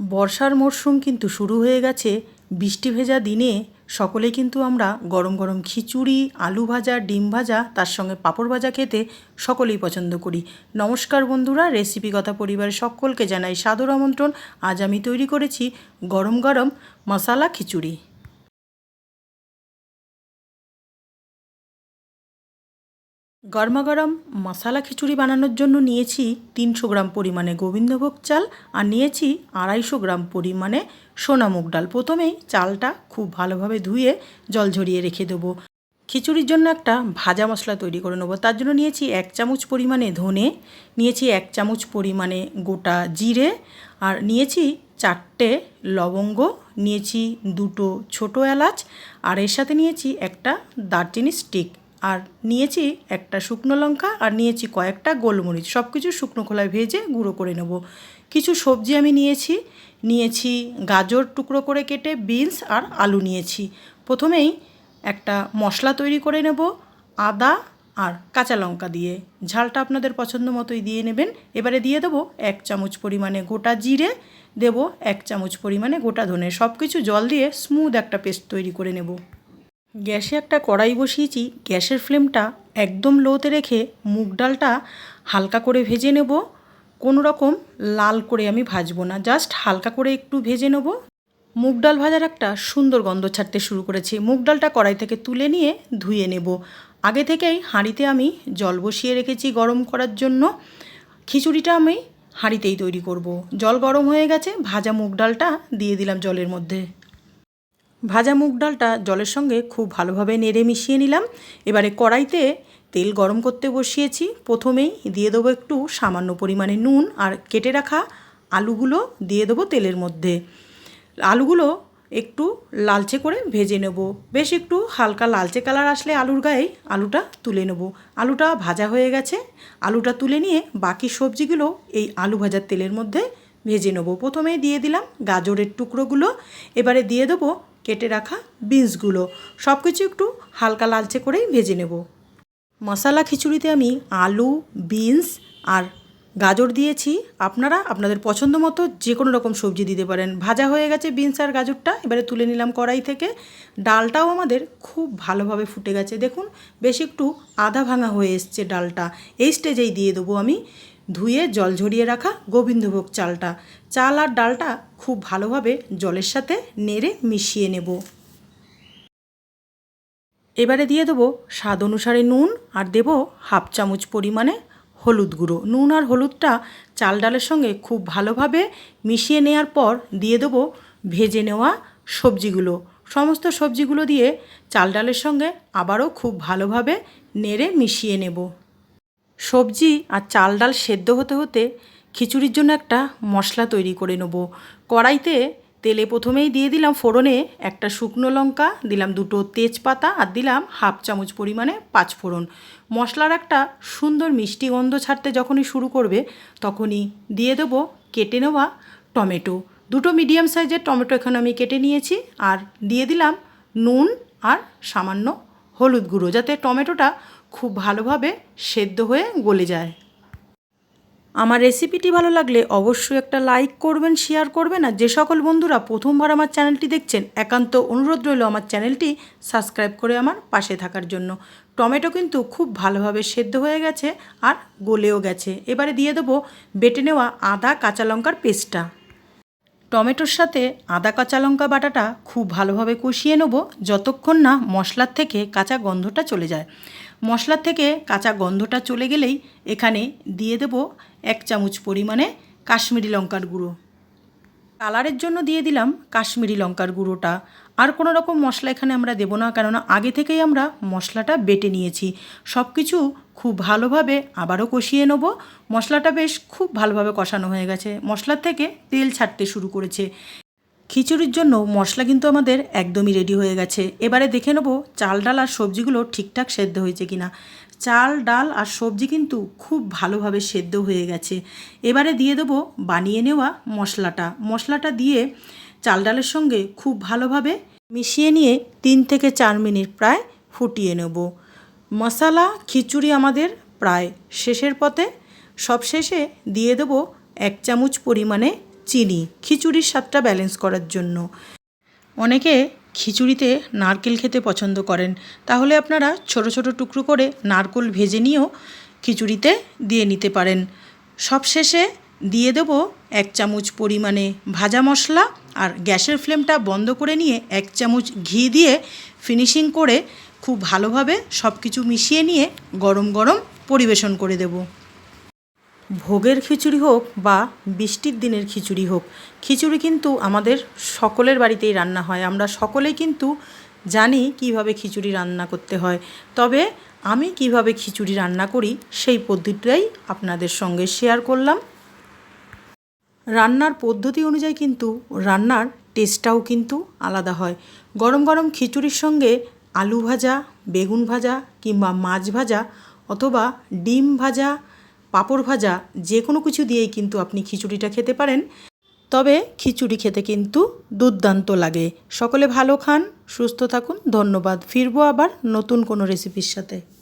বর্ষার মরশুম কিন্তু শুরু হয়ে গেছে। বৃষ্টি ভেজা দিনে সকলে কিন্তু আমরা গরম গরম খিচুড়ি, আলু ভাজা, ডিম ভাজা, তার সঙ্গে পাঁপড় ভাজা খেতে সকলেই পছন্দ করি। নমস্কার বন্ধুরা রেসিপি কথা পরিবারের সকলকে জানাই সাদর আমন্ত্রণ। আজ আমি তৈরি করেছি গরম গরম মশালা খিচুড়ি। গরমা গরম মশালা খিচুড়ি বানানোর জন্য নিয়েছি তিনশো গ্রাম পরিমাণে গোবিন্দভোগ চাল আর নিয়েছি আড়াইশো গ্রাম পরিমাণে সোনা মুগ ডাল। প্রথমেই চালটা খুব ভালোভাবে ধুয়ে জল ঝরিয়ে রেখে দেবো। খিচুড়ির জন্য একটা ভাজা মশলা তৈরি করে নেব। তার জন্য নিয়েছি এক চামচ পরিমাণে ধনে, নিয়েছি এক চামচ পরিমাণে গোটা জিরে আর নিয়েছি চারটে লবঙ্গ, নিয়েছি দুটো ছোটো এলাচ আর এর সাথে নিয়েছি একটা দারচিনি স্টিক। আর নিয়েছি একটা শুকনো লঙ্কা আর নিয়েছি কয়েকটা গোলমরিচ। সব কিছু শুকনো খোলায় ভেজে গুঁড়ো করে নেব। কিছু সবজি আমি নিয়েছি। নিয়েছি গাজর টুকরো করে কেটে বিনস আর আলু নিয়েছি। প্রথমেই একটা মশলা তৈরি করে নেব, আদা আর কাঁচা লঙ্কা দিয়ে। ঝালটা আপনাদের পছন্দ মতোই দিয়ে নেবেন। এবারে দিয়ে দেবো এক চামচ পরিমাণে গোটা জিরে, দেব এক চামচ পরিমাণে গোটা ধনে। সব কিছু জল দিয়ে স্মুথ একটা পেস্ট তৈরি করে নেব। গ্যাসে একটা কড়াই বসিয়েছি, গ্যাসের ফ্লেমটা একদম লোতে রেখে মুগ ডালটা হালকা করে ভেজে নেব। কোনো রকম লাল করে আমি ভাজবো না, জাস্ট হালকা করে একটু ভেজে নেব। মুগ ডাল ভাজার একটা সুন্দর গন্ধ ছাড়তে শুরু করেছি। মুগ ডালটা কড়াই থেকে তুলে নিয়ে ধুয়ে নেব। আগে থেকেই হাঁড়িতে আমি জল বসিয়ে রেখেছি গরম করার জন্য। খিচুড়িটা আমি হাঁড়িতেই তৈরি করব। জল গরম হয়ে গেছে, ভাজা মুগ ডালটা দিয়ে দিলাম জলের মধ্যে। ভাজা মুগ ডালটা জলের সঙ্গে খুব ভালোভাবে নেড়ে মিশিয়ে নিলাম। এবারে কড়াইতে তেল গরম করতে বসিয়েছি। প্রথমেই দিয়ে দেবো একটু সামান্য পরিমাণে নুন আর কেটে রাখা আলুগুলো দিয়ে দেবো তেলের মধ্যে। আলুগুলো একটু লালচে করে ভেজে নেব। বেশ একটু হালকা লালচে কালার আসলে আলুর গায়ে আলুটা তুলে নেব। আলুটা ভাজা হয়ে গেছে। আলুটা তুলে নিয়ে বাকি সবজিগুলো এই আলু ভাজার তেলের মধ্যে ভেজে নেব। প্রথমে দিয়ে দিলাম গাজরের টুকরোগুলো। এবারে দিয়ে দেবো কেটে রাখা বিনসগুলো। সব কিছু একটু হালকা লালচে করেই ভেজে নেব। মশালা খিচুড়িতে আমি আলু, বিনস আর গাজর দিয়েছি। আপনারা আপনাদের পছন্দ মতো যে কোনো রকম সবজি দিতে পারেন। ভাজা হয়ে গেছে বিনস আর গাজরটা। এবারে তুলে নিলাম কড়াই থেকে। ডালটাও আমাদের খুব ভালোভাবে ফুটে গেছে। দেখুন, বেশ একটু আধা ভাঙা হয়ে এসছে ডালটা। এই স্টেজেই দিয়ে দেবো আমি। ধুয়ে জল ঝরিয়ে রাখা গোবিন্দভোগ চালটা। চাল আর ডালটা খুব ভালোভাবে জলের সাথে নেড়ে মিশিয়ে নেব। এবারে দিয়ে দেবো স্বাদ অনুসারে নুন আর দেব হাফ চামচ পরিমাণে হলুদ গুঁড়ো। নুন আর হলুদটা চাল ডালের সঙ্গে খুব ভালোভাবে মিশিয়ে নেওয়ার পর দিয়ে দেবো ভেজে নেওয়া সবজিগুলো। সমস্ত সবজিগুলো দিয়ে চাল ডালের সঙ্গে আবারও খুব ভালোভাবে নেড়ে মিশিয়ে নেব। সবজি আর চাল ডাল সেদ্ধ হতে হতে খিচুড়ির জন্য একটা মশলা তৈরি করে নেব। কড়াইতে তেলে প্রথমেই দিয়ে দিলাম ফোড়নে একটা শুকনো লঙ্কা, দিলাম দুটো তেজপাতা আর দিলাম হাফ চামচ পরিমাণে পাঁচ ফোড়ন মশলার একটা সুন্দর মিষ্টি গন্ধ ছাড়তে যখনই শুরু করবে, তখনই দিয়ে দেবো কেটে নেওয়া টমেটো। দুটো মিডিয়াম সাইজের টমেটো এখানে আমি কেটে নিয়েছি আর দিয়ে দিলাম নুন আর সামান্য হলুদ গুঁড়ো, যাতে টমেটোটা খুব ভালোভাবে সেদ্ধ হয়ে গলে যায়। আমার রেসিপিটি ভালো লাগলে অবশ্যই একটা লাইক করবেন, শেয়ার করবেন, আর যে সকল বন্ধুরা প্রথমবার আমার চ্যানেলটি দেখছেন, একান্ত অনুরোধ রইল আমার চ্যানেলটি সাবস্ক্রাইব করে আমার পাশে থাকার জন্য। টমেটো কিন্তু খুব ভালোভাবে সেদ্ধ হয়ে গেছে আর গলেও গেছে। এবারে দিয়ে দেবো বেটে নেওয়া আদা কাঁচা লঙ্কার পেস্টটা। টমেটোর সাথে আদা, কাঁচা লঙ্কা বাটাটা খুব ভালোভাবে কষিয়ে নেব যতক্ষণ না মশলার থেকে কাঁচা গন্ধটা চলে যায়। মশলার থেকে কাঁচা গন্ধটা চলে গেলেই এখানে দিয়ে দেব এক চামচ পরিমাণে কাশ্মীরি লঙ্কার গুঁড়ো। কালারের জন্য দিয়ে দিলাম কাশ্মীরি লঙ্কার গুঁড়োটা। আর কোনো রকম মশলা এখানে আমরা দেবো না, কেননা আগে থেকেই আমরা মশলাটা বেটে নিয়েছি। সব কিছু খুব ভালোভাবে আবারও কষিয়ে নেব। মশলাটা বেশ খুব ভালোভাবে কষানো হয়ে গেছে। মশলার থেকে তেল ছাড়তে শুরু করেছে। খিচুড়ির জন্য মশলা কিন্তু আমাদের একদমই রেডি হয়ে গেছে। এবারে দেখে নেব চাল, ডাল আর সবজিগুলো ঠিকঠাক সেদ্ধ হয়েছে কিনা। চাল, ডাল আর সবজি কিন্তু খুব ভালোভাবে সেদ্ধ হয়ে গেছে। এবারে দিয়ে দেবো বানিয়ে নেওয়া মশলাটা। মশলাটা দিয়ে চাল, ডালের সঙ্গে খুব ভালোভাবে মিশিয়ে নিয়ে তিন থেকে চার মিনিট প্রায় ফুটিয়ে নেব। মশালা, খিচুড়ি আমাদের প্রায় শেষের পথে। সবশেষে দিয়ে দেবো এক চামচ পরিমাণে চিনি, খিচুড়ির স্বাদটা ব্যালেন্স করার জন্য। অনেকে খিচুড়িতে নারকেল খেতে পছন্দ করেন। তাহলে আপনারা ছোট ছোট টুকরো করে নারকেল ভেজে নিয়েও খিচুড়িতে দিয়ে নিতে পারেন। সবশেষে দিয়ে দেব এক চামচ পরিমাণে ভাজা মশলা আর গ্যাসের ফ্লেমটা বন্ধ করে নিয়ে এক চামচ ঘি দিয়ে ফিনিশিং করে খুব ভালোভাবে সব কিছু মিশিয়ে নিয়ে গরম গরম পরিবেশন করে দেবো। ভোগের খিচুড়ি হোক বা বৃষ্টির দিনের খিচুড়ি হোক, খিচুড়ি কিন্তু আমাদের সকলের বাড়িতেই রান্না হয়। আমরা সকলেই কিন্তু জানি কীভাবে খিচুড়ি রান্না করতে হয়। তবে আমি কীভাবে খিচুড়ি রান্না করি সেই পদ্ধতিটাই আপনাদের সঙ্গে শেয়ার করলাম। রান্নার পদ্ধতি অনুযায়ী কিন্তু রান্নার টেস্টটাও কিন্তু আলাদা হয়। গরম গরম খিচুড়ির সঙ্গে আলু ভাজা, বেগুন ভাজা কিংবা মাছ ভাজা অথবা ডিম ভাজা, পাঁপড় ভাজা যে কোনো কিছু দিয়েই কিন্তু আপনি খিচুড়িটা খেতে পারেন। তবে খিচুড়ি খেতে কিন্তু দুর্দান্ত লাগে। সকলে ভালো খান, সুস্থ থাকুন। ধন্যবাদ। ফিরবো আবার নতুন কোনো রেসিপির সাথে।